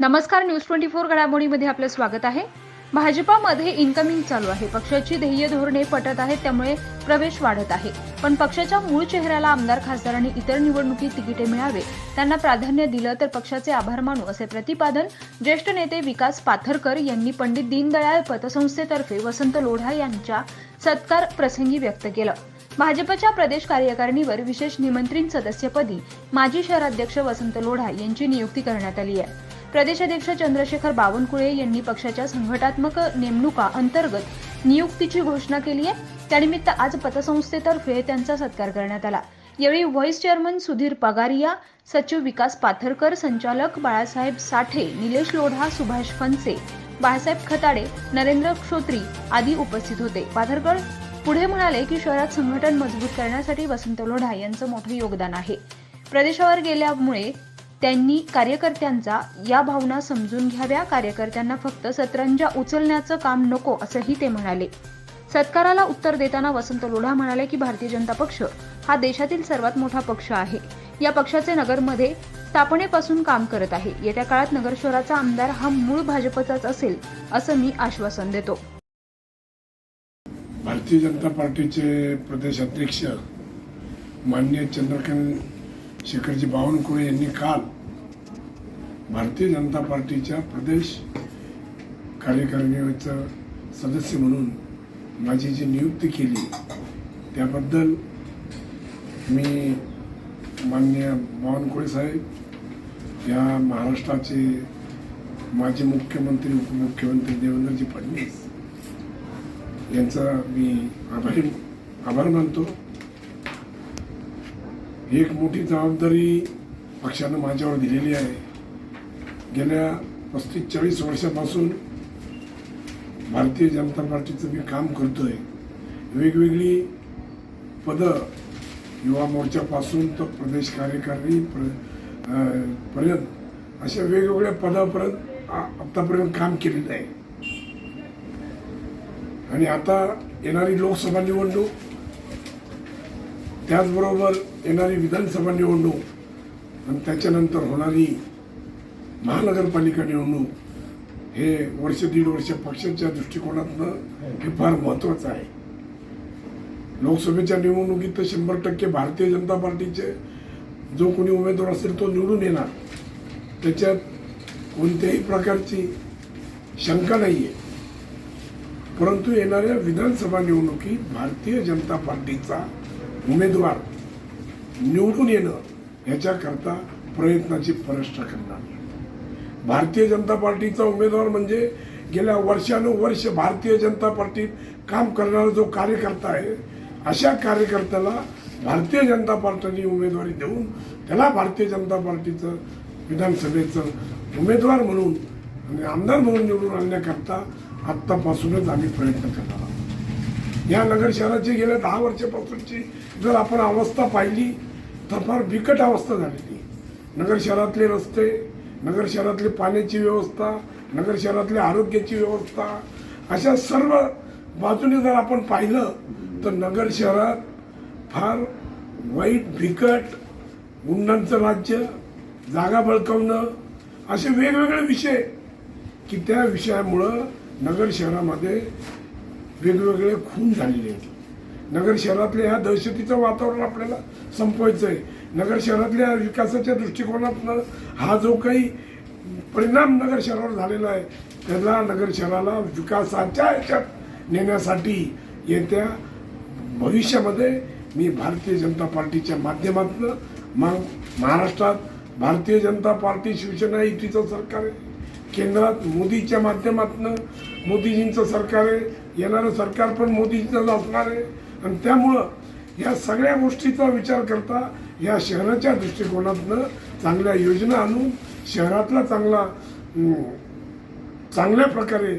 नमस्कार news twenty four घडामोडीमध्ये आपलं स्वागत आहे. भाजपामध्ये इन्कमिंग चालू आहे. पक्षाची ध्येय धोरणे पटत आहेत त्यामुळे प्रवेश वाढत आहे. पण पक्षाच्या मूळ चेहऱ्याला आमदार खासदार आणि इतर निवडणुकीत तिकिटे मिळावे त्यांना प्राधान्य दिलं तर पक्षाचे आभार मानू असे प्रतिपादन ज्येष्ठ नेते विकास पाथरकर यांनी पंडित दीनदयाळ पतसंस्थेतर्फे वसंत लोढा यांच्या सत्कार प्रसंगी व्यक्त केलं. भाजपच्या प्रदेश कार्यकारिणीवर विशेष निमंत्रित सदस्यपदी माजी शहराध्यक्ष वसंत लोढा यांची नियुक्ती करण्यात आली आहे. प्रदेशाध्यक्ष चंद्रशेखर बावनकुळे यांनी पक्षाच्या संघटात्मक नेमणुका अंतर्गत नियुक्तीची घोषणा केली आहे. त्यानिमित्त आज पतसंस्थेतर्फे त्यांचा सत्कार करण्यात आला. यावेळी व्हाईस चेअरमन सुधीर पगारिया सचिव विकास पाथरकर संचालक बाळासाहेब साठे निलेश लोढा सुभाष फनसे बाळासाहेब खताडे नरेंद्र क्षोत्री आदी उपस्थित होते. पाथरकर पुढे म्हणाले की शहरात संघटन मजबूत करण्यासाठी वसंत लोढा यांचं मोठं योगदान आहे. प्रदेशावर गेल्यामुळे त्यांनी कार्यकर्त्यांचा या भावना समजून घ्याव्या. कार्यकर्त्यांना फक्त सतरंजा उचलण्याचं काम नको असंही ते म्हणाले. सत्काराला उत्तर देताना वसंत लोढा म्हणाले की भारतीय जनता पक्ष हा देशातील सर्वात मोठा पक्ष आहे. या पक्षाचे नगरमध्ये स्थापनेपासून काम करत आहे. येत्या काळात नगर शहराचा आमदार हा मूळ भाजपचाच असेल असं मी आश्वासन देतो. भारतीय जनता पार्टीचे प्रदेश अध्यक्ष माननीय चंद्रकांत शेखरजी बावनकुळे यांनी काल भारतीय जनता पार्टीच्या प्रदेश कार्यकारिणीचं सदस्य म्हणून माझी जी नियुक्ती केली त्याबद्दल मी माननीय बावनकुळे साहेब या महाराष्ट्राचे माजी मुख्यमंत्री उपमुख्यमंत्री देवेंद्रजी फडणवीस यांचा मी आभारी आभार मानतो. एक मोठी जबाबदारी पक्षानं माझ्यावर दिलेली आहे. गेल्या पस्तीस चाळीस वर्षापासून भारतीय जनता पार्टीचं मी काम करतोय. वेगवेगळी पदं युवा मोर्चापासून तर प्रदेश कार्यकारिणी प्र- पर्यंत अशा वेगवेगळ्या पदापर्यंत आत्तापर्यंत आतापर्यंत काम केलेलं आहे. आणि आता येणारी लोकसभा निवडणूक त्याचबरोबर येणारी विधानसभा निवडणूक आणि त्याच्यानंतर होणारी महानगरपालिका निवडणूक हे वर्ष दीड वर्ष पक्षाच्या दृष्टिकोनातनं हे फार महत्वाचं आहे. लोकसभेच्या निवडणुकीत तर शंभर टक्के भारतीय जनता पार्टीचे जो कोणी उमेदवार असेल तो निवडून येणार. त्याच्यात कोणत्याही प्रकारची शंका नाही आहे परंतु येणाऱ्या विधानसभा निवडणुकीत भारतीय जनता पार्टीचा उमेदवार निवडून येणं याच्याकरता प्रयत्नाची परष्टा करणार. भारतीय जनता पार्टीचा उमेदवार म्हणजे गेल्या वर्षानुवर्ष भारतीय जनता पार्टीत काम करणारा जो कार्यकर्ता आहे अशा कार्यकर्त्याला भारतीय जनता पार्टीने उमेदवारी देऊन त्याला भारतीय जनता पार्टीचं विधानसभेचं उमेदवार म्हणून आणि आमदार म्हणून निवडून आणण्याकरता आत्तापासूनच आम्ही प्रयत्न करणार आहोत. या नगर शहराची गेल्या दहा वर्षापासूनची जर आपण अवस्था पाहिली तर फार बिकट अवस्था झालेली नगर शहरातले रस्ते नगर शहरातली पाण्याची व्यवस्था नगर शहरातली आरोग्याची व्यवस्था अशा सर्व बाजूने जर आपण पाहिलं तर नगर शहरात फार वाईट बिकट गुंडांचं राज्य जागा बळकावणं असे वेगवेगळे विषय की त्या विषयामुळं नगर शहरामध्ये वेगवेगळे खून झालेले आहेत. नगर शहरातल्या ह्या दहशतीचं वातावरण आपल्याला संपवायचं आहे नगर शहरातल्या विकासाच्या दृष्टिकोनातनं हा जो काही परिणाम नगर शहरावर झालेला आहे त्याला नगर शहराला विकासाच्या ह्याच्यात नेण्यासाठी येत्या भविष्यामध्ये मी भारतीय जनता पार्टीच्या माध्यमातून मग महाराष्ट्रात भारतीय जनता पार्टी शिवसेना युतीचं सरकार आहे. केंद्रात मोदीच्या माध्यमातून मोदीजींचं सरकार आहे येणारं सरकार पण मोदीजींचंच असणार आहे. आणि त्यामुळं या सगळ्या गोष्टीचा विचार करता या शहराच्या दृष्टिकोनातनं चांगल्या योजना आणून शहरातला चांगला चांगल्या प्रकारे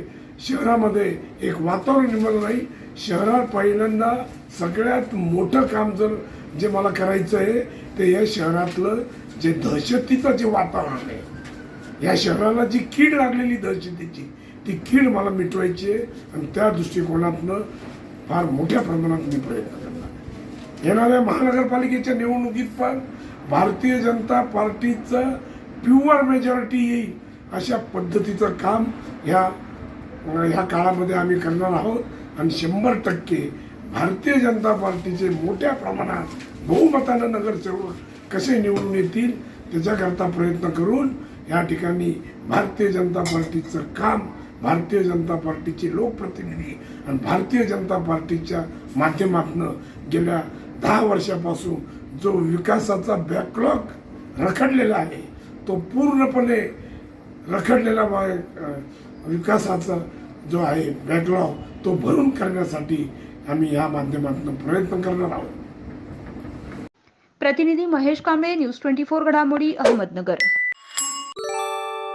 शहरामध्ये एक वातावरण निर्माण नाही शहरात पहिल्यांदा सगळ्यात मोठं काम जर जे मला करायचं आहे ते या शहरातलं जे दहशतीचं जे वातावरण आहे या शहराला जी कीड लागलेली दहशतीची ती कीड मला मिटवायची आहे आणि त्या दृष्टिकोनातनं फार मोठ्या प्रमाणात मी प्रयत्न करणार येणाऱ्या महानगरपालिकेच्या निवडणुकीत पण भारतीय जनता पार्टीचं प्युअर मेजॉरिटी येईल अशा पद्धतीचं काम ह्या ह्या काळामध्ये आम्ही करणार आहोत. आणि शंभर टक्के भारतीय जनता पार्टीचे मोठ्या प्रमाणात बहुमतानं नगरसेवक कसे निवडून येतील त्याच्याकरता प्रयत्न करून या ठिकाणी भारतीय जनता पार्टीचं काम भारतीय जनता पार्टीचे लोकप्रतिनिधी आणि भारतीय जनता पार्टीच्या माध्यमातून गेल्या दहा वर्षापासून जो विकासाचा बॅकलॉग रखडलेला आहे तो पूर्णपणे रखडलेला वा- विकासाचा जो आहे बॅकलॉग तो भरून करण्यासाठी आम्ही या माध्यमातून प्रयत्न करणार आहोत. प्रतिनिधी Mahesh Kamble news twenty four घडामोडी अहमदनगर.